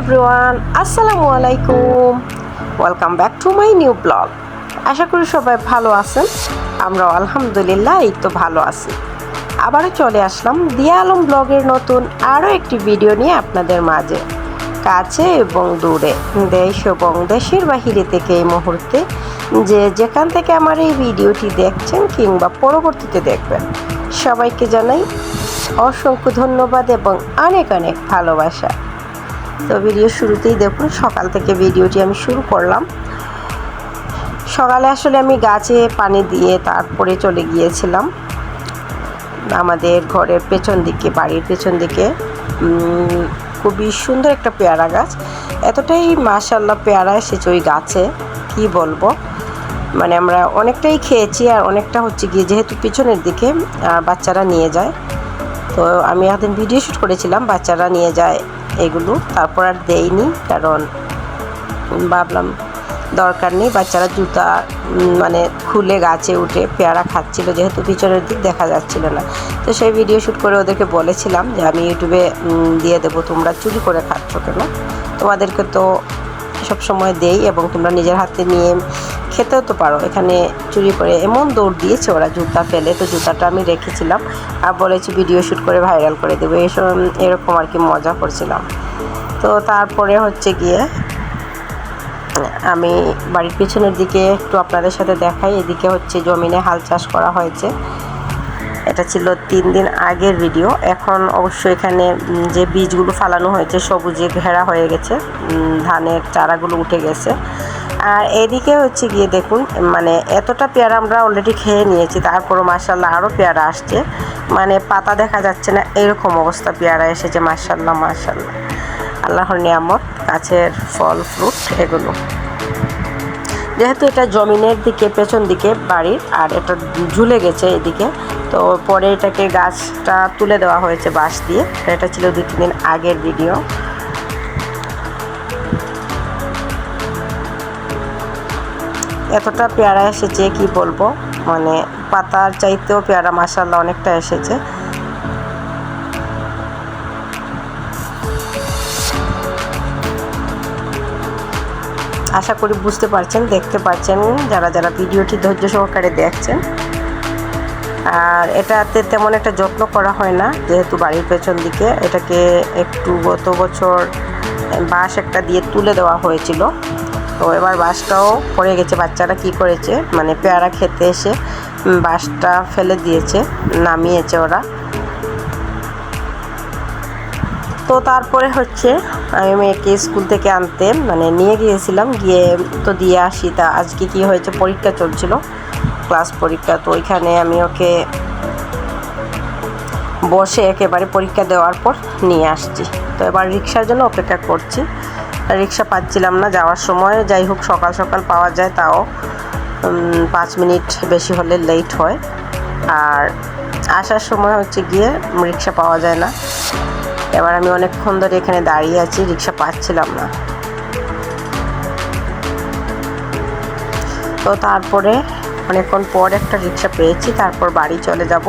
Everyone, আসসালামু আলাইকুম। Welcome back to my new blog আশা করি সবাই ভালো আছেন আমরা আলহামদুলিল্লাহ এই তো ভালো আছি। আবারও চলে আসলাম দিয়া আলম ব্লগের নতুন আরও একটি ভিডিও নিয়ে আপনাদের মাঝে। কাছে এবং দূরে, দেশ এবং দেশের বাহিরে থেকে এই মুহূর্তে যে যেখান থেকে আমার এই ভিডিওটি দেখছেন কিংবা পরবর্তীতে দেখবেন, সবাইকে জানাই অসংখ্য ধন্যবাদ এবং অনেক অনেক ভালোবাসা। তো ভিডিও শুরুতেই দেখুন, সকাল থেকে ভিডিওটি আমি শুরু করলাম। সকালে আসলে আমি গাছে পানি দিয়ে তারপরে চলে গিয়েছিলাম। আমাদের ঘরের পেছন দিকে, বাড়ির পেছন দিকে খুবই সুন্দর একটা পেয়ারা গাছ। এতটাই মাশাল্লাহ পেয়ারা এসেছে ওই গাছে, কি বলব? মানে আমরা অনেকটাই খেয়েছি আর অনেকটা হচ্ছে গিয়ে যেহেতু পিছনের দিকে বাচ্চারা নিয়ে যায়। তো আমি একদিন ভিডিও শ্যুট করেছিলাম, বাচ্চারা নিয়ে যায় এগুলো। তারপর আর দেইনি, কারণ ভাবলাম দরকার নেই, বাচ্চারা জুতা মানে খুলে গাছে উঠে পেয়ারা খাচ্ছিল, যেহেতু পিছনের দিক দেখা যাচ্ছিল না। তো সেই ভিডিও শ্যুট করে ওদেরকে বলেছিলাম যে, আমি ইউটিউবে দিয়ে দেবো, তোমরা চুরি করে খাচ্ছ কেন? তোমাদেরকে তো সব সময় দেই এবং তোমরা নিজের হাতে নিয়ে খেতেও তো পারো। এখানে চুরি করে এমন দৌড় দিয়েছে ওরা জুতা ফেলে। তো জুতাটা আমি রেখেছিলাম আর বলেছি ভিডিও শ্যুট করে ভাইরাল করে দেবো। এসব এরকম আর কি মজা করছিলাম। তো তারপরে হচ্ছে গিয়ে, আমি বাড়ির পিছনের দিকে একটু আপনাদের সাথে দেখাই। এদিকে হচ্ছে জমিনে হাল চাষ করা হয়েছে। এটা ছিল তিন দিন আগের ভিডিও এখন অবশ্য এখানে যে বীজগুলো ফালানো হয়েছে, সবুজে ঘেরা হয়ে গেছে। ধানের চারাগুলো উঠে গেছে। আর এদিকে হচ্ছে গিয়ে দেখুন মানে এতটা পেয়ারা আমরা অলরেডি খেয়ে নিয়েছি, তারপরও মাসাল্লাহ আরও পেয়ারা আসছে। মানে পাতা দেখা যাচ্ছে না, এরকম অবস্থা পেয়ারা এসেছে মাসাল্লাহ মাসাল্লাহ আল্লাহর নিয়ামত, গাছের ফল ফ্রুট এগুলো। যেহেতু এটা জমিনের দিকে, পেছন দিকে বাড়ির, আর এটা ঝুলে গেছে এদিকে, তো পরে এটাকে গাছটা তুলে দেওয়া হয়েছে বাঁশ দিয়ে। এটা ছিল দু তিন দিন আগের ভিডিও এতটা পেয়ারা এসেছে, কি বলব? মানে পাতার চাইতেও পেয়ারা মাসাল্লাহ অনেকটা এসেছে। আশা করি বুঝতে পারছেন, দেখতে পাচ্ছেন যারা যারা ভিডিওটি ধৈর্য সহকারে দেখছেন। আর এটাতে তেমন একটা যত্ন করা হয় না, যেহেতু বাড়ির পেছন দিকে এটাকে একটু গত বছর বাঁশ একটা দিয়ে তুলে দেওয়া হয়েছিল। তো এবার বাঁশটাও পড়ে গেছে, বাচ্চারা কি করেছে? মানে পেয়ারা খেতে এসে বাঁশটা ফেলে দিয়েছে, নামিয়েছে ওরা। তো তারপরে হচ্ছে, আমি মেয়েকে স্কুল থেকে আনতে মানে নিয়ে গিয়েছিলাম, গিয়ে তো দিয়ে আসি, তা আজকে কি হয়েছে, পরীক্ষা চলছিল, ক্লাস পরীক্ষা, তো ওইখানে আমি ওকে বসে একেবারে পরীক্ষা দেওয়ার পর নিয়ে আসছি। তো এবার রিক্সার জন্য অপেক্ষা করছি। রিক্সা পাচ্ছিলাম না যাওয়ার সময়। যাই হোক, সকাল সকাল পাওয়া যায় তাও। পাঁচ মিনিট বেশি হলে লেট হয়। আর আসার সময় হচ্ছে গিয়ে রিক্সা পাওয়া যায় না। এবার আমি অনেকক্ষণ ধরে এখানে দাঁড়িয়ে আছি, রিক্সা পাচ্ছিলাম না। তো তারপরে অনেকক্ষণ পর একটা রিক্সা পেয়েছি, তারপর বাড়ি চলে যাব।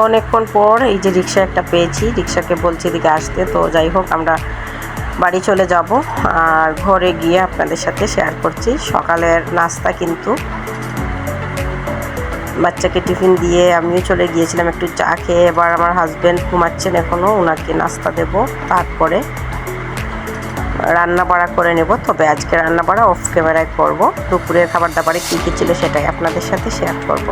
অনেকক্ষণ পর এই যে রিক্সা একটা পেয়েছি। রিক্সাকে বলছি এদিকে আসতে। তো যাই হোক, আমরা বাড়ি চলে যাব আর ঘরে গিয়ে আপনাদের সাথে শেয়ার করছি। সকালের নাস্তা কিন্তু বাচ্চাকে টিফিন দিয়ে আমিও চলে গিয়েছিলাম একটু চা খেয়ে। এবার আমার হাজব্যান্ড ঘুমাচ্ছেন এখনও ওনাকে নাস্তা দেব। তারপরে রান্না বাড়া করে নেব। তবে আজকে রান্না বাড়া অফ ক্যামেরায় করব। দুপুরের খাবার দাবারে কী কী ছিল সেটাই আপনাদের সাথে শেয়ার করব।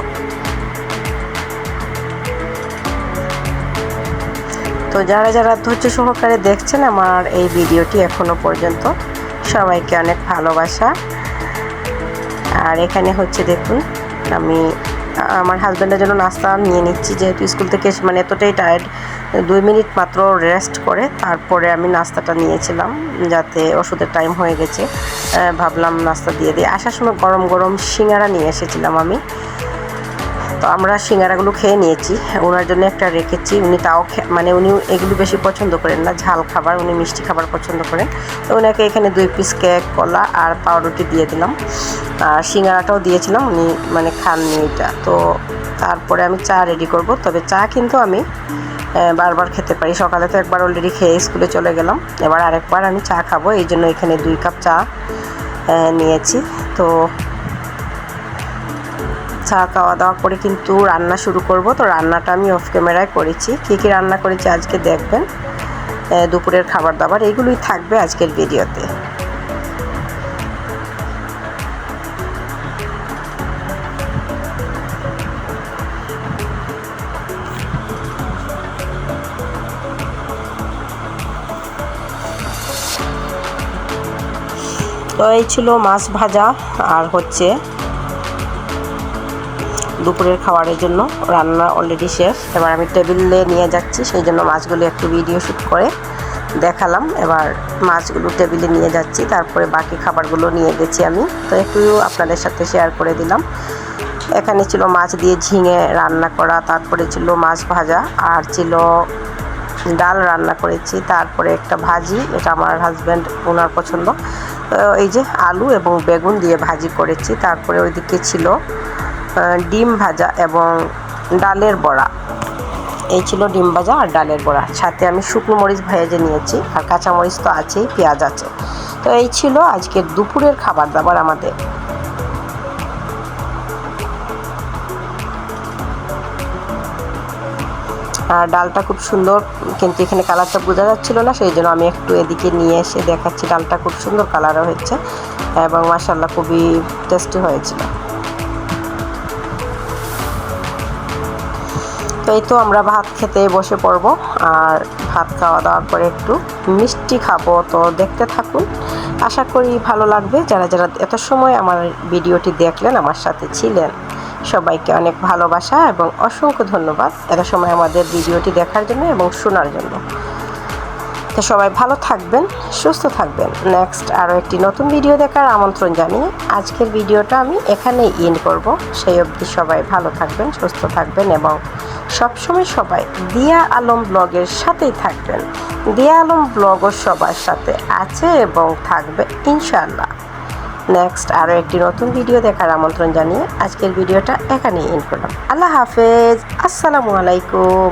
যারা যারা ধৈর্য সহকারে দেখছেন আমার এই ভিডিওটি এখনও পর্যন্ত, সবাইকে অনেক ভালোবাসা। আর এখানে হচ্ছে দেখুন, আমি, আমার হাজব্যান্ডের জন্য নাস্তা নিয়ে নিচ্ছি, যেহেতু স্কুল থেকে মানে এতটাই টায়ার্ড দুই মিনিট মাত্র রেস্ট করে, তারপরে আমি নাস্তাটা নিয়েছিলাম, যাতে ওষুধের টাইম হয়ে গেছে। ভাবলাম নাস্তা দিয়ে দিই। আসার সময় গরম গরম সিঙ্গারা নিয়ে এসেছিলাম আমি। তো আমরা সিঙ্গারাগুলো খেয়ে নিয়েছি। ওনার জন্য একটা রেখেছি। উনি তাও মানে উনি এগুলো বেশি পছন্দ করেন না। ঝাল খাবার, উনি মিষ্টি খাবার পছন্দ করেন। তো ওনাকে এখানে দুই পিস কেক কলা আর পাউরুটি দিয়ে দিলাম। আর সিঙ্গারাটাও দিয়েছিলাম। উনি মানে খাননি এটা। তো তারপরে আমি চা রেডি করব। তবে চা কিন্তু আমি বারবার খেতে পারি। সকালে তো একবার অলরেডি খেয়ে স্কুলে চলে গেলাম। এবার আরেকবার আমি চা খাব। এই জন্য এখানে দুই কাপ চা নিয়েছি। তো চা খাওয়া দাওয়া করে কিন্তু রান্না শুরু করব। তো রান্নাটা আমি অফ ক্যামেরায় করেছি। কী কী রান্না করেছি আজকে দেখবেন। দুপুরের খাবার দাবার এগুলোই থাকবে আজকের ভিডিওতে। তো এই ছিল মাছ ভাজা, আর হচ্ছে দুপুরের খাবারের জন্য রান্না অলরেডি শেষ। এবার আমি টেবিলে নিয়ে যাচ্ছি, সেই জন্য মাছগুলো একটু ভিডিও শ্যুট করে দেখালাম। এবার মাছগুলো টেবিলে নিয়ে যাচ্ছি, তারপরে বাকি খাবারগুলো নিয়ে গেছি আমি। তো একটু আপনাদের সাথে শেয়ার করে দিলাম। এখানে ছিল মাছ দিয়ে ঝিঙে রান্না করা, তারপরে ছিল মাছ ভাজা, আর ছিল ডাল রান্না করেছি, তারপরে একটা ভাজি, এটা আমার হাজব্যান্ড ওনার পছন্দ। এই যে আলু এবং বেগুন দিয়ে ভাজি করেছি, তারপরে ওইদিকে ছিল ডিম ভাজা এবং ডালের বড়া। এই ছিল ডিম ভাজা আর ডালের বড়া। সাথে আমি শুকনো মরিচ ভেজে নিয়েছি আর কাঁচা মরিচ তো আছেই, পেঁয়াজ আছে। তো এই ছিল আজকের দুপুরের খাবার দাবার আমাদের। আর ডালটা খুব সুন্দর, কিন্তু এখানে কালারটা বোঝা যাচ্ছিল না, সেই জন্য আমি একটু এদিকে নিয়ে এসে দেখাচ্ছি, ডালটা খুব সুন্দর কালারও হয়েছে এবং মাসাল্লাহ খুবই টেস্টি হয়েছিল। এই তো আমরা ভাত খেতে বসে পড়ব। আর ভাত খাওয়া দাওয়ার পরে একটু মিষ্টি খাব। তো দেখতে থাকুন। আশা করি ভালো লাগবে। যারা যারা এত সময় আমার ভিডিওটি দেখলেন, আমার সাথে ছিলেন, সবাইকে অনেক ভালোবাসা এবং অসংখ্য ধন্যবাদ এত সময় আমাদের ভিডিওটি দেখার জন্য এবং শোনার জন্য। তো সবাই ভালো থাকবেন, সুস্থ থাকবেন। নেক্সট আরও একটি নতুন ভিডিও দেখার আমন্ত্রণ জানিয়ে আজকের ভিডিওটা আমি এখানেই ইন করব। সেই অবধি সবাই ভালো থাকবেন, সুস্থ থাকবেন এবং সবসময় সবাই দিয়া আলম ব্লগের সাথেই থাকবেন। দিয়া আলম ব্লগও সবার সাথে আছে এবং থাকবে ইনশাল্লাহ নেক্সট আরও একটি নতুন ভিডিও দেখার আমন্ত্রণ জানিয়ে আজকের ভিডিওটা এখানেই ইন করলাম। আল্লাহ হাফেজ। আসসালামু আলাইকুম।